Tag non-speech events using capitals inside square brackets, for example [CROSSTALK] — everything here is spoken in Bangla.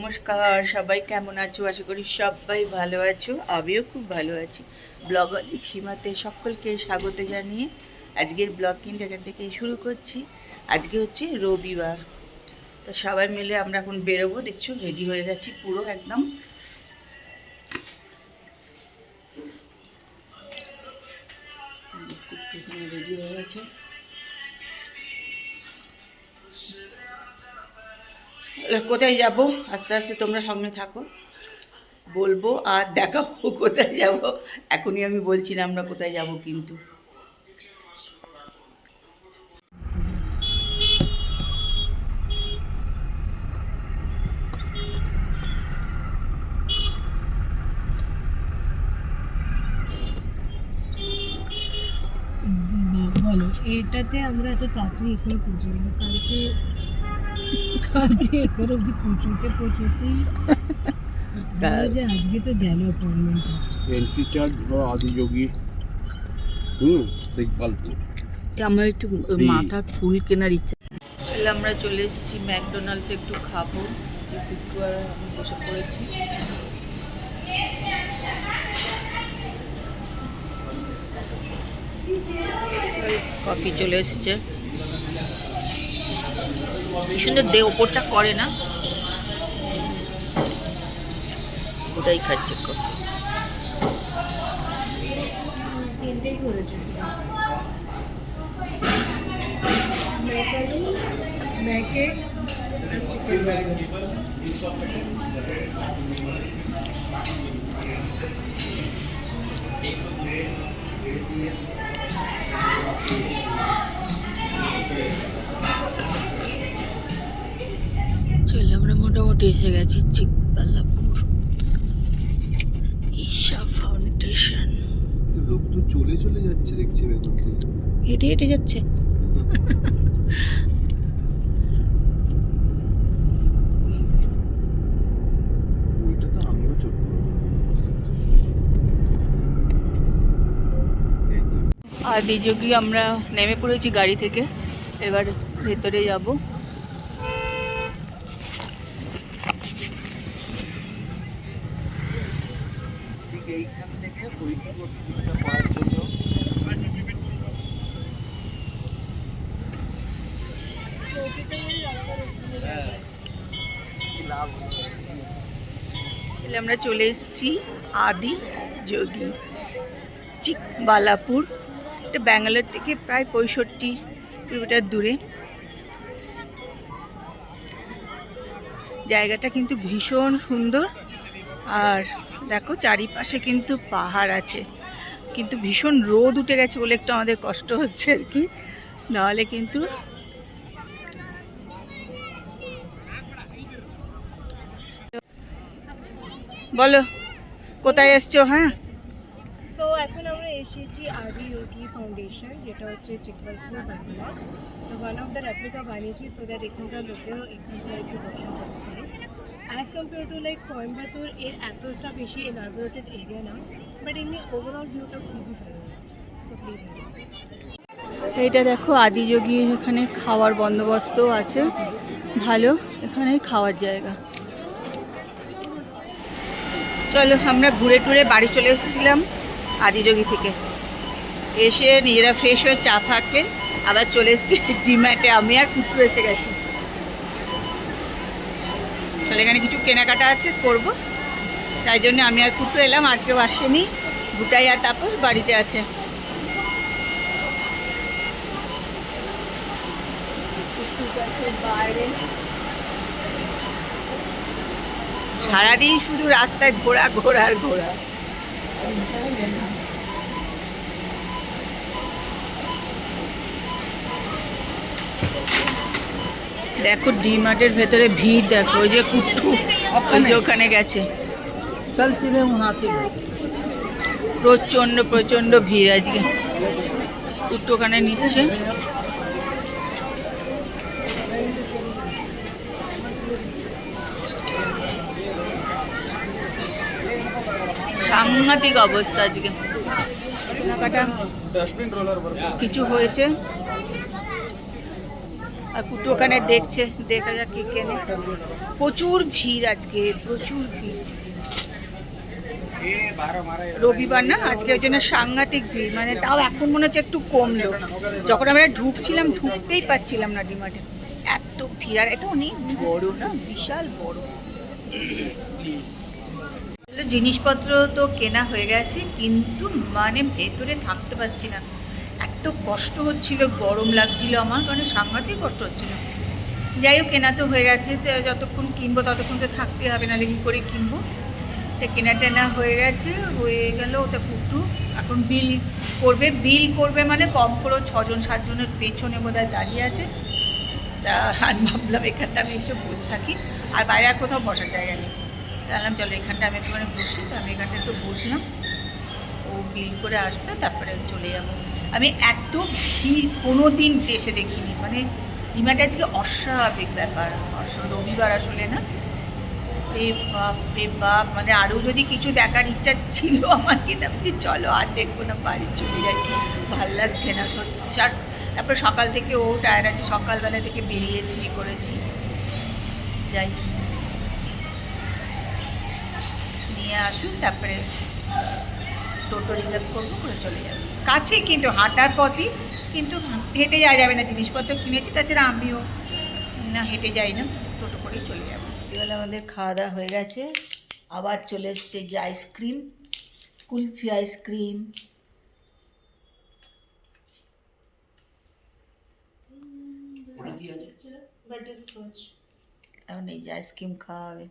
নমস্কার, সবাই কেমন আছো? আশা করি সবাই ভালো আছো, আমিও খুব ভালো আছি। ব্লগার সীমাতে সকলকে স্বাগত জানিয়ে আজকের ব্লগ কিন্তু এখান থেকে শুরু করছি। আজকে হচ্ছে রবিবার। তো সবাই মিলে আমরা এখন বেরোবো। দেখছ রেডি হয়ে গেছি পুরো একদম। রেডি হয়ে গেছে। কোথায় যাব? আস্তে আস্তে তোমরা সঙ্গে থাকো। বলব আর দেখাবো কোথায় যাব। এখনই আমি বলছি না আমরা কোথায় যাব কিন্তু। এটাতে আমরা এত তাড়াতাড়ি এখানে পৌঁছে গেলাম কালকে কালকে আমার [LAUGHS] একটু মাথার ফুল কেনার ইচ্ছা। আসলে আমরা চলে এসেছি ম্যাকডোনাল্ডস একটু খাব। একটু আর বসে পড়েছি। কফি চলে এসছে। সুন্দর দে ওপরটা করে না। ওটাই খাচ্ছে তিনটেই করেছে মোটামুটি এসে গেছি চিকবাল্লাপুর ঈশা ফাউন্ডেশন লোক তো চলে চলে যাচ্ছে দেখছি এখন হেঁটে হেঁটে যাচ্ছে। আর দ্বিযোগী আমরা নেমে পড়েছি গাড়ি থেকে। এবার ভেতরে যাব। এইখান থেকে জন্য। আমরা চলে এসেছি আদি যোগী, চিকবালাপুর। এটা ব্যাঙ্গালোর থেকে প্রায় পঁয়ষট্টি কিলোমিটার দূরে। জায়গাটা কিন্তু ভীষণ সুন্দর আর দেখো চারিপাশে কিন্তু পাহাড় আছে। কিন্তু ভীষণ রোদ উঠে গেছে বলে একটু আমাদের কষ্ট হচ্ছে আর কি। নাহলে কিন্তু বলো, কোথায় এসছো? হ্যাঁ। সো এখন আমরা এসেছি আদি যোগী ফাউন্ডেশন যেটা হচ্ছে চিকবালপুর বাংলা। তো ওয়ান অফ দ্য রেপ্লিকা বানিয়েছি সো দ্যাট এখানকার লোকেরও এখানকার একটু দর্শন করতে as compare to like Coimbatore এর এতটা বেশি এলাবোরেটেড এরিয়া না বাট এমনি ওভারঅল ভিউটা খুবই সুন্দর লাগছে। সো এইটা দেখো আদিযোগী এখানে খাওয়ার বন্দোবস্ত আছে। ভালো এখানে খাওয়ার জায়গা। চলো, আমরা ঘুরে টুরে বাড়ি চলে এসেছিলাম আদিযোগী থেকে। এসে নিজেরা ফ্রেশ হয়ে চা ফা আবার চলে এসেছি ডিম্যাটে। আমি আর কুট্টু এসে গেছি। চলে, এখানে কিছু কেনাকাটা আছে, করব। তাই জন্য আমি আর কুট্টু এলাম, আর কেউ আসেনি। গুটাই আর তাপস বাড়িতে আছে। সারাদিন শুধু রাস্তায় ঘোরা ঘোরা ঘোরা। দেখো ডি মার্টের ভেতরে ভিড় দেখো ওই যে কুট্টু ওই যে ওখানে গেছে। প্রচণ্ড প্রচণ্ড ভিড় আজকে। কুট্টু ওখানে নিচ্ছে। সাংঘাতিক অবস্থা আজকে। কিছু হয়েছে? আর কুটু ওখানে দেখছে, দেখা যাক কি কেনে। প্রচুর ভিড় আজকে, প্রচুর ভিড়। রবিবার না, আজকে ওই জন্য সাংঘাতিক ভিড় মানে তাও এখন মনে হচ্ছে একটু কমলো। যখন আমরা ঢুকছিলাম, ঢুকতেই পাচ্ছিলাম না ডিমার্টে। এত ভিড়, আর এটা অনেক বড় না, বিশাল বড়। জিনিসপত্র তো কেনা হয়ে গেছে, কিন্তু মানে ভেতরে থাকতে পারছি না। এত কষ্ট হচ্ছিল, গরম লাগছিল আমার মানে সাংঘাতিক কষ্ট হচ্ছিল। যাই হোক, কেনা তো হয়ে গেছে যতক্ষণ কিনবো ততক্ষণ তো থাকতে হবে না কি করে কিনবো? তো কেনা টেনা হয়ে গেছে, হয়ে গেল ওটা পুটু। এখন বিল করবে বিল করবে মানে কম করে ছজন, সাতজনের পেছনে বোধহয় দাঁড়িয়ে আছে। তা আমি ভাবলাম, এখানটা আমি এসে বসে থাকি, আর বাইরে আর কোথাও বসার জায়গা নেই। তাহলাম চলো, এখানটা আমি একটুখানি বসি, তো আমি এখানটা একটু বসলাম। ও বিল করে আসবে, তারপরে চলে যাব। আমি এত ভিড় কোনো দিন দেশে দেখিনি। মানে ডিমাটা আজকে অস্বাভাবিক ব্যাপার। রবিবার আসলে না? বাপ মানে আরও যদি কিছু দেখার ইচ্ছা ছিল আমার কিন্তু বলছি, চলো আর দেখব না বাড়ির চলে যাই ভালো লাগছে না সত্যি। আর তারপরে সকাল থেকে ও টায়ার আছে সকালবেলা থেকে বেরিয়েছি করেছি। যাই। নিয়ে আসুন তারপরে টোটো রিজার্ভ করব করে চলে যাবে। কাছে কিন্তু হাঁটার পথই কিন্তু হেঁটে যাওয়া যাবে না জিনিসপত্র কিনেছি তাছাড়া আমিও না হেঁটে যাই না টোটো করেই চলে যাব। এবার আমাদের খাওয়া দাওয়া হয়ে গেছে আবার চলে এসছে যে আইসক্রিম কুলফি আইসক্রিম। এখন এই যে আইসক্রিম খাওয়া হবে।